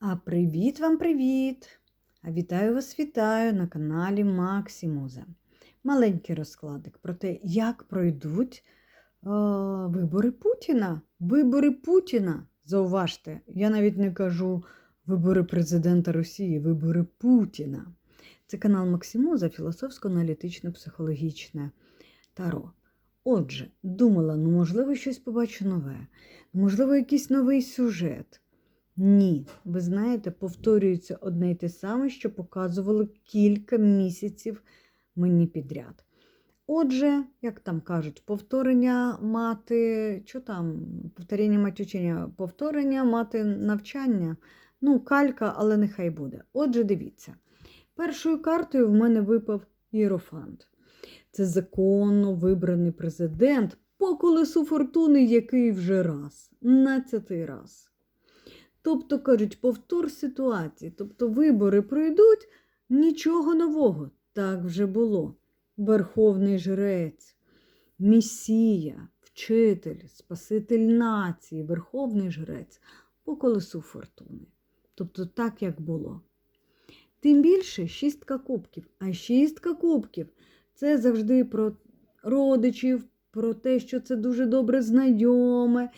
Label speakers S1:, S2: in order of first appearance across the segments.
S1: А привіт вам привіт! А вітаю вас, вітаю на каналі Максимуза. Маленький розкладик про те, як пройдуть е, вибори Путіна. Вибори Путіна. Зауважте, я навіть не кажу вибори президента Росії, вибори Путіна. Це канал Максимуза, філософсько-аналітично-психологічне таро. Отже, думала, ну можливо, щось побачу нове, можливо, якийсь новий сюжет. Ні, ви знаєте, повторюється одне й те саме, що показували кілька місяців мені підряд. Отже, як там кажуть, повторення мати, що там, повторення мати учення, повторення мати навчання. Ну, калька, але нехай буде. Отже, дивіться. Першою картою в мене випав Єрофант. Це законно вибраний президент по колесу фортуни, який вже раз, надцятий раз. Тобто, кажуть, повтор ситуації, тобто вибори пройдуть, нічого нового. Так вже було. Верховний жрець, Месія, вчитель, Спаситель нації, Верховний жрець по колесу фортуни. Тобто так, як було. Тим більше шістка кубків. А шістка кубків це завжди про родичів, про те, що це дуже добре знайоме.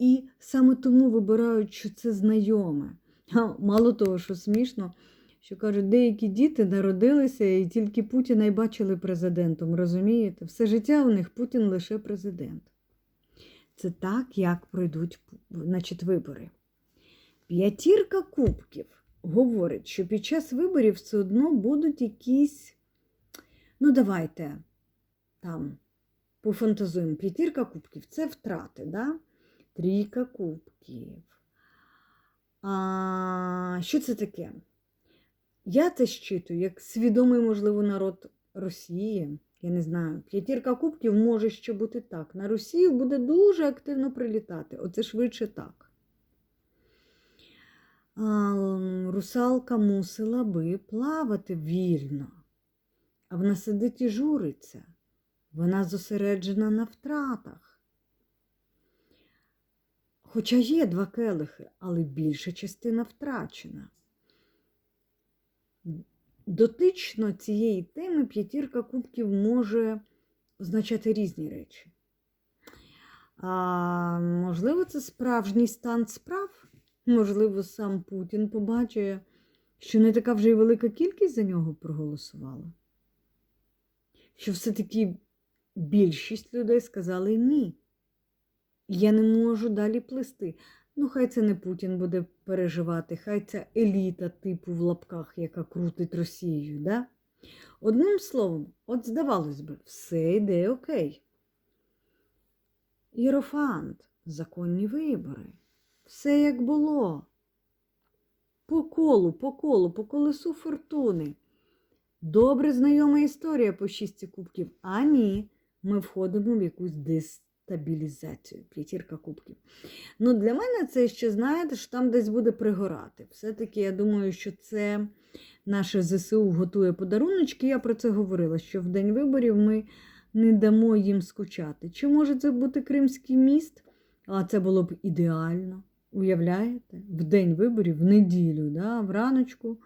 S1: І саме тому вибирають, що це знайоме. Мало того, що смішно, що кажуть, деякі діти народилися і тільки Путіна й бачили президентом. Розумієте? Все життя у них Путін лише президент. Це так, як пройдуть значить, вибори. П'ятірка кубків говорить, що під час виборів все одно будуть якісь. Ну, давайте там пофантазуємо. П'ятірка кубків це втрати. Да? Трійка кубків. А, Що це таке? Я це щитую як свідомий, можливо, народ Росії. Я не знаю, п'ятірка кубків може ще бути так. На Росію буде дуже активно прилітати. Оце швидше так. А, Русалка мусила би плавати вільно, а вона сидить і журиться. Вона зосереджена на втратах. Хоча є два келихи, але більша частина втрачена. Дотично цієї теми п'ятірка кубків може означати різні речі. А, Можливо, це справжній стан справ. Можливо, сам Путін побачує, що не така вже й велика кількість за нього проголосувала. Що все-таки більшість людей сказали ні. Я не можу далі плисти. Ну, хай це не Путін буде переживати, хай ця еліта типу в лапках, яка крутить Росією. Да? Одним словом, от здавалось би, все йде окей. Єрофант, законні вибори. Все як було. По колу, по колу, по колесу фортуни. Добре знайома історія по шісті кубків. А ні, ми входимо в якусь дестабілізацію. П'ятірка кубків. Ну, Для мене це ще, знаєте, що там десь буде пригорати. Все-таки я думаю, що це наше ЗСУ готує подаруночки. Я про це говорила, що в день виборів ми не дамо їм скучати. Чи може це бути Кримський міст? А це було б ідеально. Уявляєте? В день виборів, в неділю, да, враночку.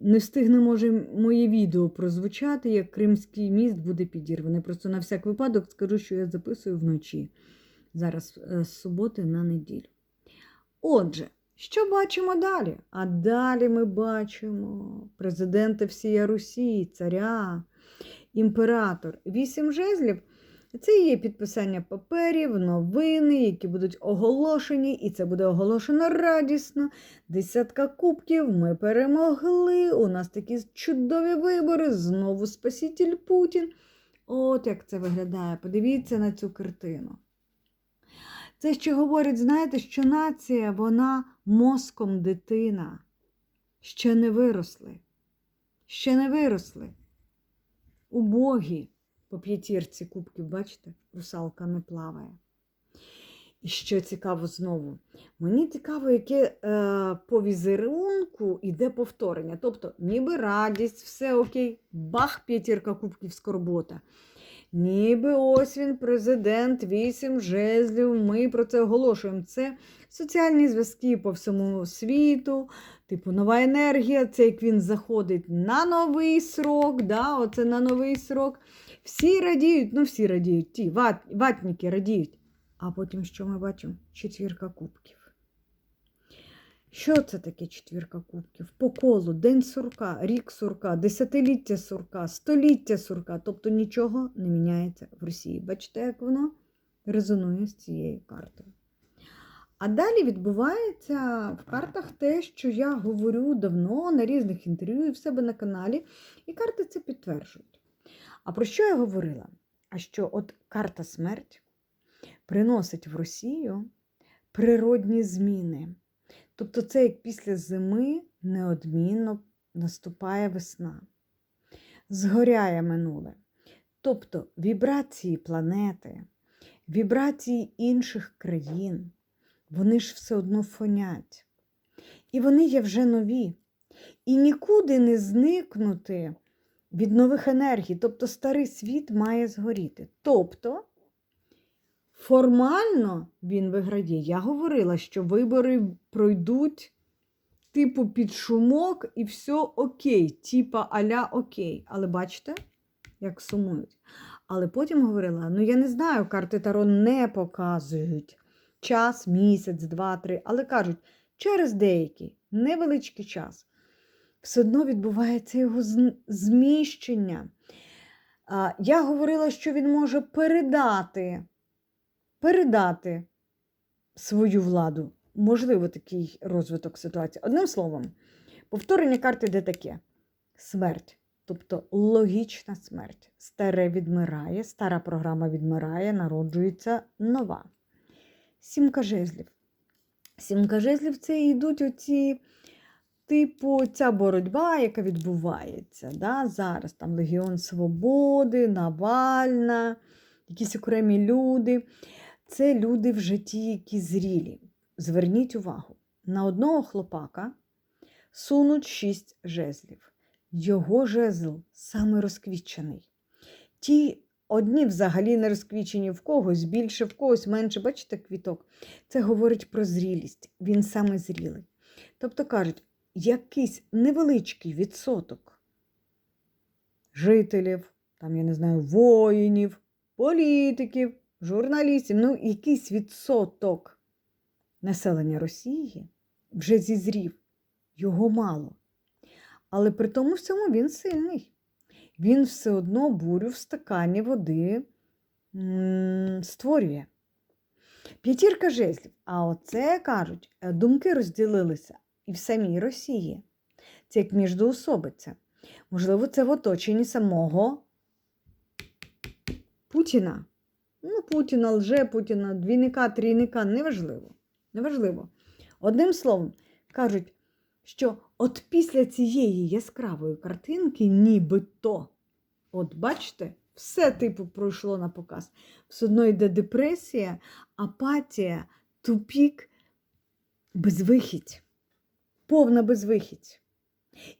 S1: Не встигне, може, моє відео прозвучати, як Кримський міст буде підірваний. Просто на всяк випадок скажу, що я записую вночі. Зараз з суботи на неділю. Отже, що бачимо далі? А далі ми бачимо президента всія Русі, царя, імператор. Вісім жезлів. Це є підписання паперів, новини, які будуть оголошені, і це буде оголошено радісно. Десятка кубків, ми перемогли. У нас такі чудові вибори. Знову Спаситель Путін. От як це виглядає. Подивіться на цю картину. Це ще говорить, знаєте, що нація, вона мозком дитина. Ще не виросли. Ще не виросли. Убогі по п'ятірці кубків, бачите, русалка не плаває. І що цікаво знову, мені цікаво, яке е, по візерунку йде повторення. Тобто, ніби радість, все окей, бах, п'ятірка кубків скорбота. ніби ось він президент, вісім жезлів. Ми про це оголошуємо. Це соціальні зв'язки по всьому світу, типу нова енергія, це як він заходить на новий срок, да, оце на новий срок. Всі радіють, ну всі радіють, ті ват, ватники радіють. А потім що ми бачимо? Четвірка кубків. Що це таке четвірка кубків? По колу, день сурка, рік сурка, десятиліття сурка, століття сурка. Тобто нічого не міняється в Росії. Бачите, як воно резонує з цією картою. А далі відбувається в картах те, що я говорю давно на різних інтерв'ю і в себе на каналі, і карти це підтверджують. А про що я говорила? А що от карта смерть приносить в Росію природні зміни. Тобто, це як після зими неодмінно наступає весна, згоряє минуле. Тобто вібрації планети, вібрації інших країн, вони ж все одно фонять. І вони є вже нові. І нікуди не зникнути від нових енергій. Тобто старий світ має згоріти. Тобто, формально він виграє. Я говорила, що вибори пройдуть типу під шумок і все окей, типа аля окей. Але бачите, як сумують. Але потім говорила: ну я не знаю, карти Таро не показують час, місяць, два, три, але кажуть, через деякий невеличкий час все одно відбувається його зміщення. Я говорила, що він може передати, передати свою владу. Можливо, такий розвиток ситуації. Одним словом, повторення карти де таке: смерть, тобто логічна смерть. Старе відмирає, стара програма відмирає, народжується нова. Сімка жезлів. Сімка жезлів це йдуть оці, типу, ця боротьба, яка відбувається. Да? Зараз там Легіон Свободи, Навальна, якісь окремі люди. Це люди в житті, які зрілі. Зверніть увагу, на одного хлопака сунуть шість жезлів. Його жезл саме розквічений. Ті одні взагалі не розквічені, в когось більше, в когось менше. Бачите, квіток? Це говорить про зрілість. Він саме зрілий. Тобто кажуть, якийсь невеличкий відсоток жителів, там, я не знаю, воїнів, політиків, журналістів, ну, якийсь відсоток населення Росії вже зізрів. Його мало. Але при тому всьому він сильний. Він все одно бурю в стакані води створює. П'ятірка жезлів. А оце кажуть, думки розділилися і в самій Росії. Це як міждоособиця. Можливо, це в оточенні самого Путіна. Ну, Путіна, лже Путіна, двійника, трійника, неважливо. Неважливо. Одним словом, кажуть, що от після цієї яскравої картинки, нібито, от бачите, все типу пройшло на показ. Все одно йде депресія, апатія, тупік, безвихідь, повна безвихідь.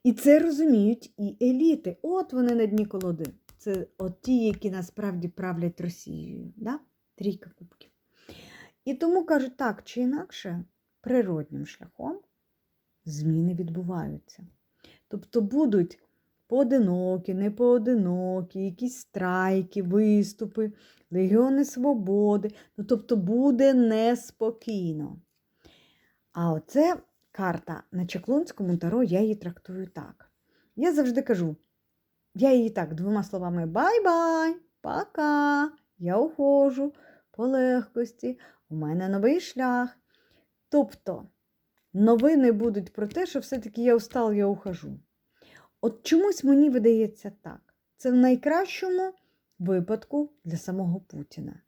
S1: І це розуміють і еліти. От вони на дні колоди. Це от ті, які насправді правлять Росією. Да? Трійка кубків. І тому кажуть, так чи інакше, природнім шляхом зміни відбуваються. Тобто будуть поодинокі, непоодинокі, якісь страйки, виступи, легіони свободи. Ну, тобто буде неспокійно. А оце карта на Чаклунському таро, я її трактую так. Я завжди кажу, я її так двома словами бай-бай, пока, я ухожу по легкості, у мене новий шлях. Тобто новини будуть про те, що все-таки я устал, я ухожу. От чомусь мені видається так. Це в найкращому випадку для самого Путіна.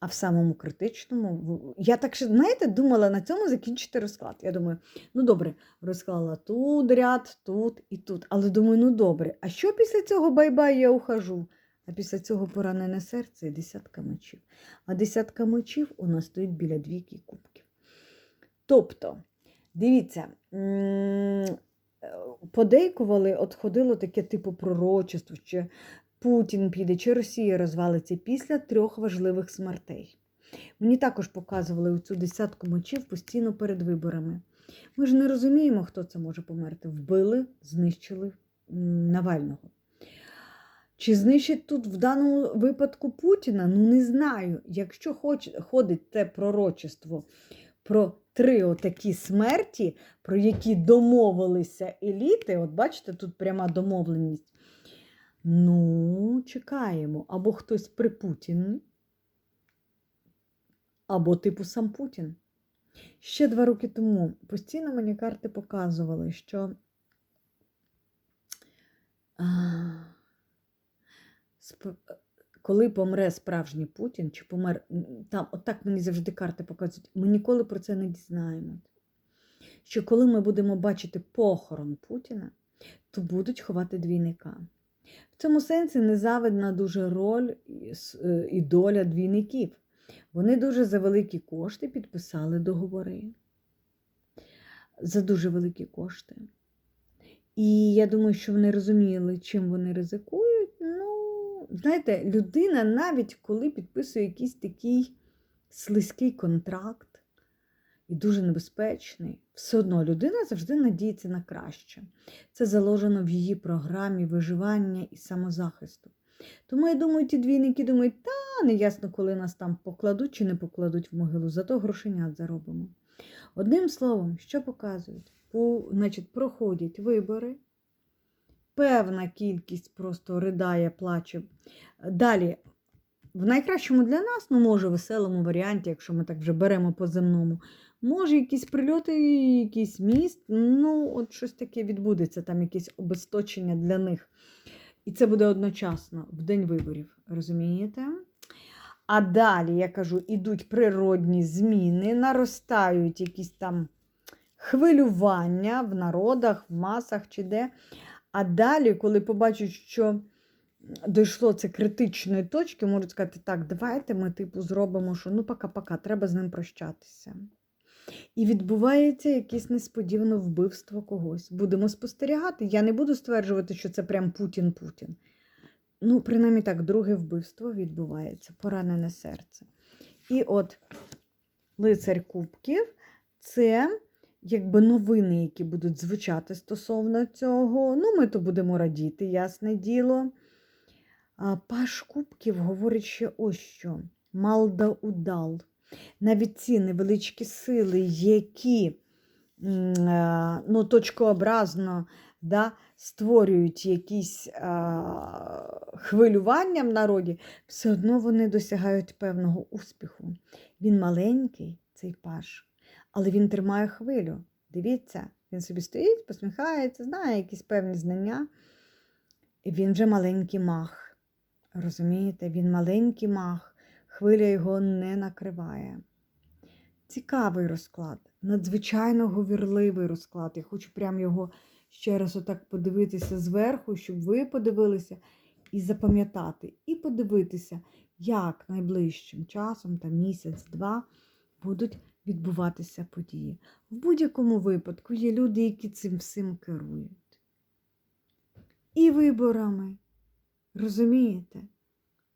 S1: А в самому критичному, я так ще, знаєте, думала на цьому закінчити розклад. Я думаю, ну добре, розклала тут ряд, тут і тут. Але думаю, ну добре, а що після цього бай-бай, я ухожу? А після цього поранене серце і десятка мечів. А десятка мечів у нас стоїть біля двійки кубків. Тобто, дивіться, е, подейкували, от ходило таке типу пророчество, чи Путін піде чи Росія розвалиться після трьох важливих смертей. Мені також показували цю десятку мочів постійно перед виборами. Ми ж не розуміємо, хто це може померти. Вбили, знищили Навального. Чи знищить тут в даному випадку Путіна? Ну не знаю. Якщо хоч, ходить те пророчество про три отакі смерті, про які домовилися еліти, от бачите, тут пряма домовленість. Ну, чекаємо. Або хтось при Путіні, або типу сам Путін. Ще два роки тому постійно мені карти показували, що коли помре справжній Путін, чи помер там, отак мені завжди карти показують, ми ніколи про це не дізнаємось. Що коли ми будемо бачити похорон Путіна, то будуть ховати двійника. В цьому сенсі незавидна дуже роль е, і доля двійників. Вони дуже за великі кошти підписали договори. За дуже великі кошти. І я думаю, що вони розуміли, чим вони ризикують. Ну, знаєте, людина навіть коли підписує якийсь такий слизький контракт і дуже небезпечний, все одно людина завжди надіється на краще. Це заложено в її програмі виживання і самозахисту. Тому я думаю, ті двійники думають, та неясно, коли нас там покладуть чи не покладуть в могилу, зато грошенят заробимо. Одним словом, що показують? По, значить, проходять вибори, певна кількість просто ридає, плаче. Далі, в найкращому для нас, ну, може, веселому варіанті, якщо ми так вже беремо по земному, може, якісь прильоти, якийсь міст, ну, от щось таке відбудеться, там якесь обесточення для них. І це буде одночасно в день виборів, розумієте? А далі, я кажу, ідуть природні зміни, наростають якісь там хвилювання в народах, в масах чи де. А далі, коли побачать, що дійшло це критичної точки, можуть сказати, так, давайте ми типу зробимо, що ну пока-пока, треба з ним прощатися. І відбувається якесь несподіване вбивство когось. Будемо спостерігати. Я не буду стверджувати, що це прям Путін-Путін. Ну, принаймні так, друге вбивство відбувається, поранене серце. І от лицар Кубків це якби новини, які будуть звучати стосовно цього. Ну, ми то будемо радіти, ясне діло. А Паш Кубків говорить ще ось що: Малда удал. Навіть ці невеличкі сили, які е, ну, точкообразно да, створюють якісь а, хвилювання в народі, все одно вони досягають певного успіху. Він маленький, цей паш, але він тримає хвилю. Дивіться, він собі стоїть, посміхається, знає якісь певні знання. І він вже маленький мах. Розумієте, він маленький мах, хвиля його не накриває. Цікавий розклад, надзвичайно говірливий розклад. Я хочу прям його ще раз отак подивитися зверху, щоб ви подивилися і запам'ятати, і подивитися, як найближчим часом, там місяць-два, будуть відбуватися події. В будь-якому випадку є люди, які цим всім керують. І виборами, розумієте?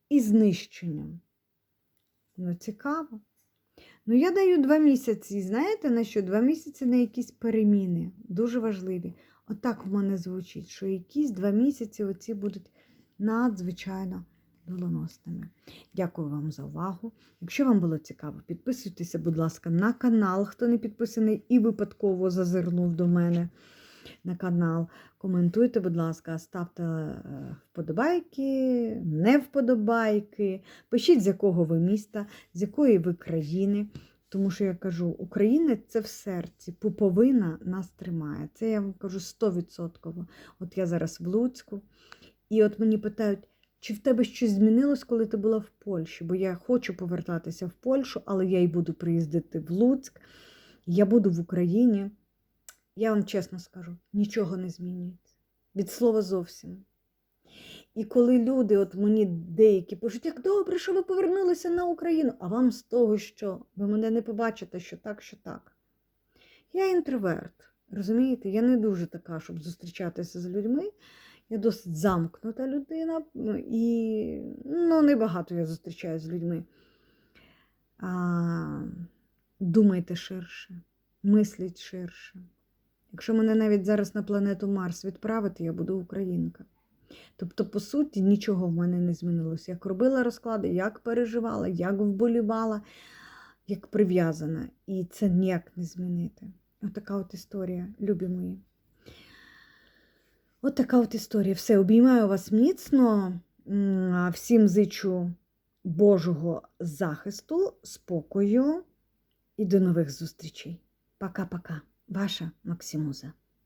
S1: І знищенням. Ну, цікаво. Ну, я даю два місяці. Знаєте, на що? Два місяці на якісь переміни. Дуже важливі. Отак в мене звучить, що якісь два місяці оці будуть надзвичайно доленосними. Дякую вам за увагу. Якщо вам було цікаво, підписуйтеся, будь ласка, на канал, хто не підписаний і випадково зазирнув до мене на канал. Коментуйте, будь ласка, ставте е, вподобайки, не вподобайки. Пишіть, з якого ви міста, з якої ви країни. Тому що я кажу, Україна це в серці, пуповина нас тримає. Це я вам кажу 100%. От я зараз в Луцьку, і от мені питають, чи в тебе щось змінилось, коли ти була в Польщі? Бо я хочу повертатися в Польщу, але я й буду приїздити в Луцьк, я буду в Україні. Я вам чесно скажу, нічого не змінюється. Від слова зовсім. І коли люди, от мені деякі пишуть, як добре, що ви повернулися на Україну, а вам з того, що ви мене не побачите, що так, що так. Я інтроверт, розумієте? Я не дуже така, щоб зустрічатися з людьми. Я досить замкнута людина, ну, і ну, небагато я зустрічаюся з людьми. А, думайте ширше, мисліть ширше. Якщо мене навіть зараз на планету Марс відправити, я буду українка. Тобто, по суті, нічого в мене не змінилося. Як робила розклади, як переживала, як вболівала, як прив'язана. І це ніяк не змінити. Отака от історія, любі мої. От така от історія. Все, обіймаю вас міцно. Всім зичу Божого захисту, спокою і до нових зустрічей. Пока-пока. Ваша Максимуза.